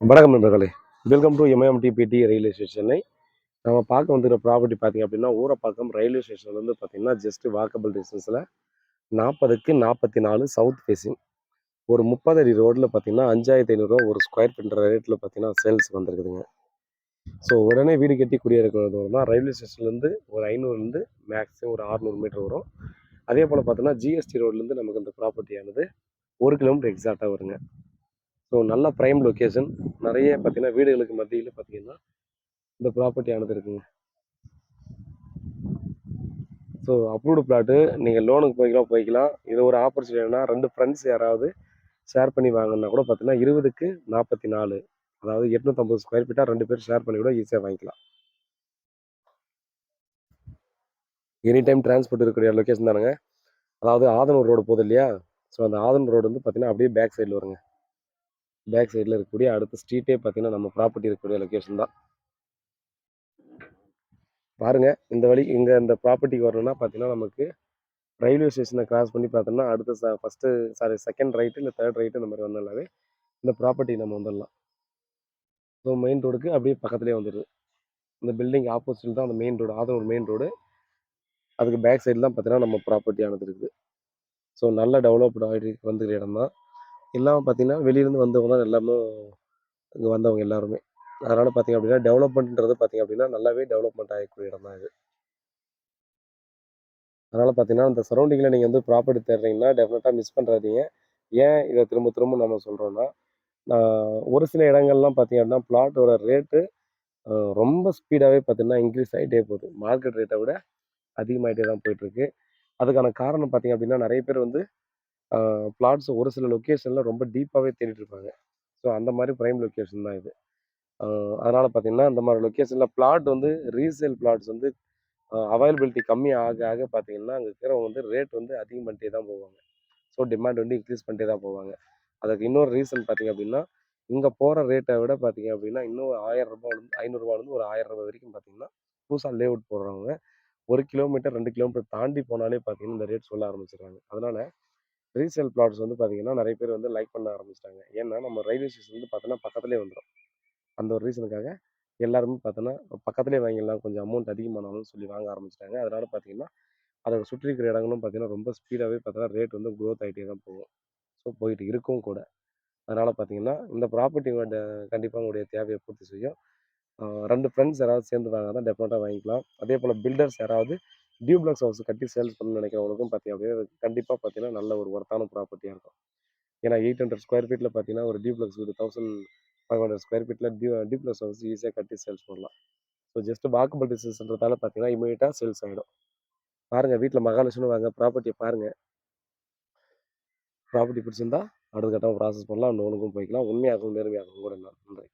வணக்கம் நண்பர்களே. Welcome to எம்எம்டிபிடி railway ஸ்டேஷனை நம்ம பார்க்க வந்துருக்க ப்ராப்பர்ட்டி பார்த்தீங்க அப்படின்னா ஊரப்பாக்கம் ரயில்வே ஸ்டேஷன்லேருந்து பார்த்தீங்கன்னா ஜஸ்ட் வாக்கபிள் டிஸ்டன்ஸில் நாற்பதுக்கு நாற்பத்தி நாலு சவுத் ஃபேஸிங் ஒரு முப்பது அடி ரோட்டில் பார்த்தீங்கன்னா அஞ்சாயிரத்தி ஐநூறுரூவா ஒரு ஸ்கொயர் ஃபீட்ற ரேட்டில் பார்த்தீங்கன்னா சேல்ஸ் வந்திருக்குதுங்க. ஸோ உடனே வீடு கட்டி குடியிருக்கிறது தான் ரயில்வே ஸ்டேஷன்லேருந்து ஒரு ஐநூறுலேருந்து மேக்ஸிமம் ஒரு அறுநூறு மீட்டர் வரும். அதே போல் பார்த்தோன்னா ஜிஎஸ்டி ரோட்லேருந்து நமக்கு இந்த ப்ராப்பர்ட்டியானது ஒரு கிலோமீட்டர் எக்ஸாக்டாக வருங்க. ஸோ நல்ல ப்ரைம் லொக்கேஷன் நிறைய பார்த்தீங்கன்னா வீடுகளுக்கு மத்தியில் பார்த்தீங்கன்னா இந்த ப்ராப்பர்ட்டி ஆனது இருக்குங்க ஸோ அப்ரூவ்டு பிளாட்டு நீங்கள் லோனுக்கு போய்க்கலாம் போய்க்கலாம். இது ஒரு ஆப்பர்ச்சுனிட்டினா ரெண்டு ஃப்ரெண்ட்ஸ் யாராவது ஷேர் பண்ணி வாங்கினா கூட பார்த்தீங்கன்னா இருபதுக்கு நாற்பத்தி நாலு அதாவது எட்நூற்றம்பது ஸ்கொயர் ஃபீட்டாக ரெண்டு பேர் ஷேர் பண்ணி கூட ஈஸியாக வாங்கிக்கலாம். எனி டைம் டிரான்ஸ்போர்ட் இருக்கக்கூடிய லொக்கேஷன் தானுங்க. அதாவது ஆதனூர் ரோடு போகுது இல்லையா? ஸோ அந்த ஆதனூர் ரோடு வந்து பார்த்தீங்கன்னா அப்படியே பேக் சைடில் வருங்க. பேக் சைடில் இருக்கக்கூடிய அடுத்த ஸ்ட்ரீட்டே பார்த்தீங்கன்னா நம்ம ப்ராப்பர்ட்டி இருக்கக்கூடிய லொக்கேஷன் தான். பாருங்கள் இந்த வழி இங்கே இந்த ப்ராப்பர்ட்டிக்கு வரணும்னா பார்த்தீங்கன்னா நமக்கு ரயில்வே ஸ்டேஷனை கிராஸ் பண்ணி பார்த்தோம்னா அடுத்த ச ஃபஸ்ட்டு சாரி செகண்ட் ரைட்டு இல்லை தேர்ட் ரைட்டு இந்த மாதிரி வந்தாலே இந்த ப்ராப்பர்ட்டி நம்ம வந்துடலாம். ஸோ மெயின் ரோடுக்கு அப்படியே பக்கத்துலேயே வந்துடுது. இந்த பில்டிங் ஆப்போசிட்டில் தான் அந்த மெயின் ரோடு ஆதம் ஒரு மெயின் ரோடு அதுக்கு பேக் சைடு தான் பார்த்தீங்கன்னா நம்ம ப்ராப்பர்ட்டி ஆனது இருக்குது. ஸோ நல்ல டெவலப்டு ஆகிட்டு வந்துக்கிற இடம் தான். எல்லாம் பார்த்தீங்கன்னா வெளியிலேருந்து வந்தவங்க தான் எல்லாமே இங்கே வந்தவங்க எல்லாருமே. அதனால் பார்த்தீங்க அப்படின்னா டெவலப்மெண்ட்ன்றது பார்த்தீங்க அப்படின்னா நல்லாவே டெவலப்மெண்ட் ஆகக்கூடிய இடம் தான் இது. அதனால் பார்த்தீங்கன்னா அந்த சரௌண்டிங்கில் நீங்கள் வந்து ப்ராப்பர்ட்டி தேடுறீங்கன்னா டெஃபினட்டாக மிஸ் பண்ணுறாதீங்க ஏன் இதை திரும்ப திரும்ப நம்ம சொல்கிறோன்னா ஒரு சில இடங்கள்லாம் பார்த்தீங்க அப்படின்னா பிளாட்டோட ரேட்டு ரொம்ப ஸ்பீடாகவே பார்த்தீங்கன்னா இன்க்ரீஸ் ஆகிட்டே போகுது. மார்க்கெட் ரேட்டை விட அதிகமாகிட்டே தான் போயிட்டுருக்கு அதுக்கான காரணம் பார்த்தீங்க அப்படின்னா நிறைய பேர் வந்து பிளாட்ஸ் ஒரு சில லொக்கேஷனில் ரொம்ப டீப்பாகவே தேடிட்டு இருப்பாங்க ஸோ அந்த மாதிரி ப்ரைம் லொக்கேஷன் தான் இது. அதனால் பார்த்தீங்கன்னா அந்த மாதிரி லொக்கேஷனில் பிளாட் வந்து ரீசேல் பிளாட்ஸ் வந்து அவைலபிலிட்டி கம்மி ஆக ஆக பார்த்தீங்கன்னா அங்கே இருக்கிறவங்க வந்து ரேட் வந்து அதிகம் பண்ணிட்டே தான் போவாங்க. ஸோ டிமாண்ட் வந்து இன்க்ரீஸ் பண்ணிட்டே தான் போவாங்க. அதுக்கு இன்னொரு ரீசன் பார்த்தீங்க அப்படின்னா இங்கே போகிற ரேட்டை விட பார்த்தீங்க அப்படின்னா இன்னும் ஆயிரம் ரூபாயிலேருந்து ஐநூறுரூவாலேருந்து ஒரு ஆயிரம் ரூபாய் வரைக்கும் பார்த்தீங்கன்னா புதுசாக லேஅவுட் போடுறவங்க ஒரு கிலோமீட்டர் ரெண்டு கிலோமீட்டர் தாண்டி போனாலே பார்த்தீங்கன்னா இந்த ரேட் சொல்ல ஆரம்பிச்சிடுறாங்க. அதனால் ரீசேல் பிளாட்ஸ் வந்து பார்த்தீங்கன்னா நிறைய பேர் வந்து லைக் பண்ண ஆரம்பிச்சிட்டாங்க. ஏன்னா நம்ம ரயில்வே ஸ்டேஷன் வந்து பார்த்தோன்னா பக்கத்துலேயே வந்துடும் அந்த ஒரு ரீசனுக்காக எல்லாருமே பார்த்தோன்னா பக்கத்துலேயே வாங்கிடலாம். கொஞ்சம் அமௌண்ட் அதிகமானாலும் சொல்லி வாங்க ஆரம்பிச்சிட்டாங்க. அதனால் பார்த்தீங்கன்னா அதை சுற்றி இருக்கிற இடங்களும் பார்த்தீங்கன்னா ரொம்ப ஸ்பீடாகவே பார்த்தோன்னா ரேட் வந்து க்ரோத் ஆகிட்டே தான் போகும். ஸோ போயிட்டு இருக்கும் கூட. அதனால் பார்த்தீங்கன்னா இந்த ப்ராப்பர்ட்டியோட கண்டிப்பாக உங்களுடைய தேவையை பூர்த்தி செய்யும். ரெண்டு ஃப்ரெண்ட்ஸ் யாராவது சேர்ந்து வாங்க தான் டெஃபினட்டாக வாங்கிக்கலாம். அதே போல் பில்டர்ஸ் யாராவது டியூப்ளக்ஸ் ஹவுஸ் கட்டி சேல்ஸ் பண்ண நினைக்கிறவங்களுக்கும் பார்த்தீங்க அப்படின்னா கண்டிப்பாக பார்த்தீங்கன்னா நல்ல ஒரு ஒர்த்தான ப்ராப்பர்ட்டியாக இருக்கும். ஏன்னா எயிட் ஹண்ட்ரட் ஸ்கொயர் ஃபீட்டில் பார்த்தீங்கன்னா ஒரு டியூப்ளக்ஸ் வீடு தௌசண்ட் ஃபைவ் ஹண்ட்ரட் ஸ்கொயர் ஃபீட்டில் டியூ டியூப்ளக்ஸ் ஹவுஸ் ஈஸியாக கட்டி சேல்ஸ் பண்ணலாம். ஸோ ஜஸ்ட் வாக்கபிள் டிஸ்டன்ஸ்ன்றதால பார்த்தீங்கன்னா இமீடியட்டாக சேல்ஸ் ஆகிடும் பாருங்கள் வீட்டில் மகாலட்சுமி வாங்க ப்ராப்பர்ட்டியை பாருங்கள் ப்ராப்பர்ட்டி பிடிச்சிருந்தா அடுத்த கட்டமாக ப்ராசஸ் பண்ணலாம் லோனுக்கும் போய்க்கலாம். உண்மையாகவும் நேர்மையாகவும் கூட நன்றி.